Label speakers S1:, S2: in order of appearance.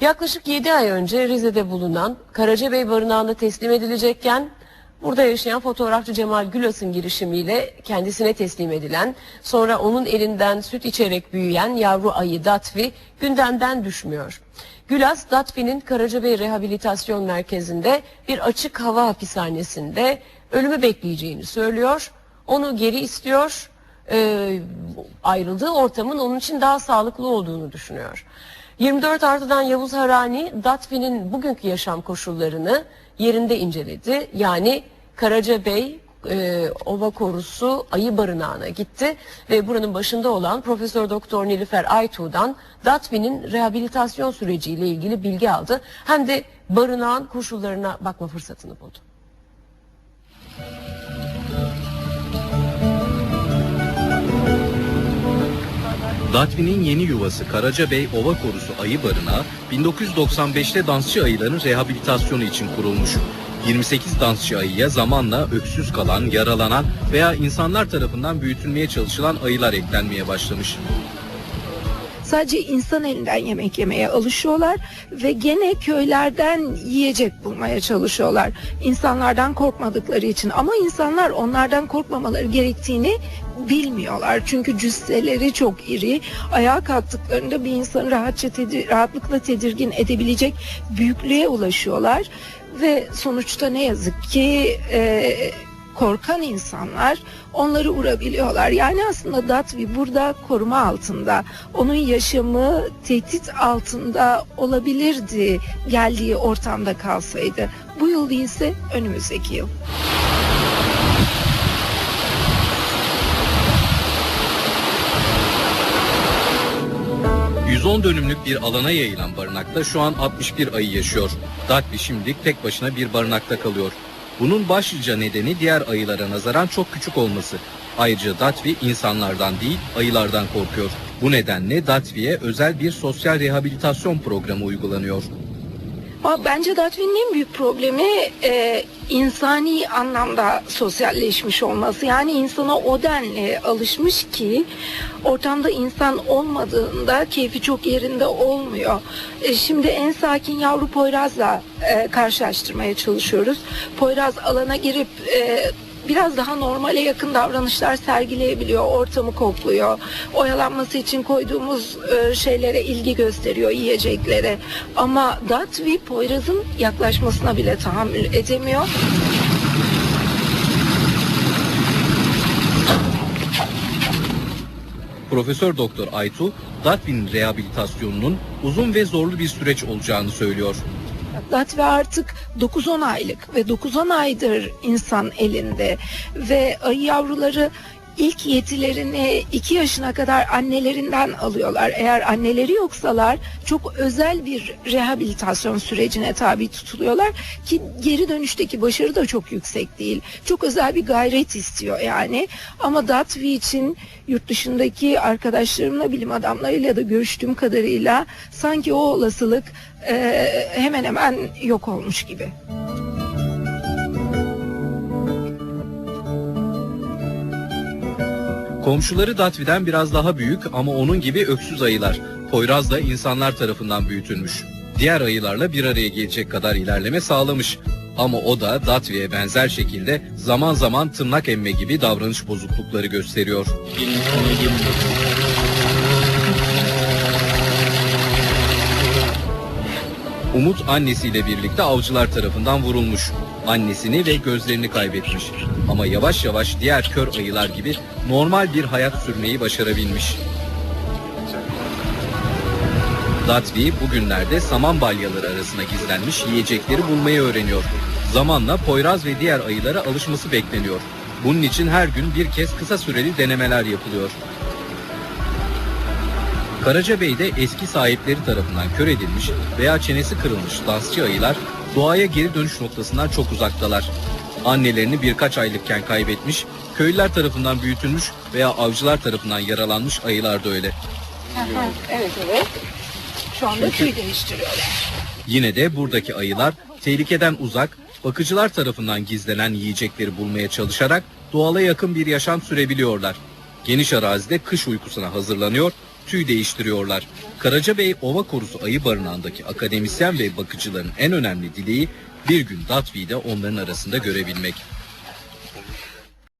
S1: Yaklaşık 7 ay önce Rize'de bulunan Karacabey Barınağı'na teslim edilecekken burada yaşayan fotoğrafçı Cemal Gülas'ın girişimiyle kendisine teslim edilen sonra onun elinden süt içerek büyüyen yavru ayı Datvi gündemden düşmüyor. Gülas Datvi'nin Karacabey Rehabilitasyon Merkezi'nde bir açık hava hapishanesinde ölümü bekleyeceğini söylüyor. Onu geri istiyor. Ee, ayrıldığı ortamın onun için daha sağlıklı olduğunu düşünüyor. 24 artıdan Yavuz Harani Datvi'nin bugünkü yaşam koşullarını yerinde inceledi. Yani Karacabey e, Ova Korusu Ayı Barınağı'na gitti ve buranın başında olan Profesör Doktor Nilüfer Aytuğ'dan Datvi'nin rehabilitasyon süreciyle ilgili bilgi aldı. Hem de barınağın koşullarına bakma fırsatını buldu.
S2: Datvi'nin yeni yuvası Karacabey Ova Korusu Ayı Barınağı 1995'te dansçı ayıların rehabilitasyonu için kurulmuş. 28 dansçı ayıya zamanla öksüz kalan, yaralanan veya insanlar tarafından büyütülmeye çalışılan ayılar eklenmeye başlamış.
S3: Sadece insan elinden yemek yemeye alışıyorlar ve gene köylerden yiyecek bulmaya çalışıyorlar. İnsanlardan korkmadıkları için ama insanlar onlardan korkmamaları gerektiğini bilmiyorlar. Çünkü cüsseleri çok iri. Ayağa kalktıklarında bir insanı rahatça tedir- rahatlıkla tedirgin edebilecek büyüklüğe ulaşıyorlar ve sonuçta ne yazık ki e, korkan insanlar onları vurabiliyorlar. Yani aslında Datvi burada koruma altında. Onun yaşamı tehdit altında olabilirdi geldiği ortamda kalsaydı. Bu yıl değilse önümüzdeki yıl.
S2: Hı. 110 dönümlük bir alana yayılan barınakta şu an 61 ayı yaşıyor. Datvi şimdilik tek başına bir barınakta kalıyor. Bunun başlıca nedeni diğer ayılara nazaran çok küçük olması. Ayrıca Datvi insanlardan değil ayılardan korkuyor. Bu nedenle Datvi'ye özel bir sosyal rehabilitasyon programı uygulanıyor.
S3: Bence Datvin'in en büyük problemi e, insani anlamda sosyalleşmiş olması. Yani insana o denli alışmış ki ortamda insan olmadığında keyfi çok yerinde olmuyor. E, şimdi en sakin yavru Poyraz'la e, karşılaştırmaya çalışıyoruz. Poyraz alana girip e, biraz daha normale yakın davranışlar sergileyebiliyor, ortamı kokluyor. Oyalanması için koyduğumuz e, şeylere ilgi gösteriyor, yiyeceklere. Ama Datvi Poyraz'ın yaklaşmasına bile tahammül edemiyor.
S2: Profesör Doktor Aytu, Datvi'nin rehabilitasyonunun uzun ve zorlu bir süreç olacağını söylüyor.
S3: Datvi artık 9-10 aylık ve 9-10 aydır insan elinde. Ve ayı yavruları ilk yetilerini 2 yaşına kadar annelerinden alıyorlar. Eğer anneleri yoksalar çok özel bir rehabilitasyon sürecine tabi tutuluyorlar ki geri dönüşteki başarı da çok yüksek değil. Çok özel bir gayret istiyor yani. Ama Datvi için yurt dışındaki arkadaşlarımla bilim adamlarıyla da görüştüğüm kadarıyla sanki o olasılık e, hemen hemen yok olmuş gibi.
S2: Komşuları Datvi'den biraz daha büyük ama onun gibi öksüz ayılar. Poyraz da insanlar tarafından büyütülmüş. Diğer ayılarla bir araya gelecek kadar ilerleme sağlamış. Ama o da Datvi'ye benzer şekilde zaman zaman tırnak emme gibi davranış bozuklukları gösteriyor. Umut annesiyle birlikte avcılar tarafından vurulmuş. Annesini ve gözlerini kaybetmiş. Ama yavaş yavaş diğer kör ayılar gibi normal bir hayat sürmeyi başarabilmiş. Datvi bugünlerde saman balyaları arasına gizlenmiş yiyecekleri bulmayı öğreniyor. Zamanla Poyraz ve diğer ayılara alışması bekleniyor. Bunun için her gün bir kez kısa süreli denemeler yapılıyor. Karacabey'de eski sahipleri tarafından kör edilmiş veya çenesi kırılmış dansçı ayılar doğaya geri dönüş noktasından çok uzaktalar. Annelerini birkaç aylıkken kaybetmiş, köylüler tarafından büyütülmüş veya avcılar tarafından yaralanmış ayılar da öyle.
S3: evet evet. Şu anda tüy değiştiriyorlar.
S2: Yine de buradaki ayılar tehlikeden uzak, bakıcılar tarafından gizlenen yiyecekleri bulmaya çalışarak doğala yakın bir yaşam sürebiliyorlar. Geniş arazide kış uykusuna hazırlanıyor, tüy değiştiriyorlar. Karacabey Ova Korusu Ayı Barınağı'ndaki akademisyen ve bakıcıların en önemli dileği bir gün Datvi'yi de onların arasında görebilmek.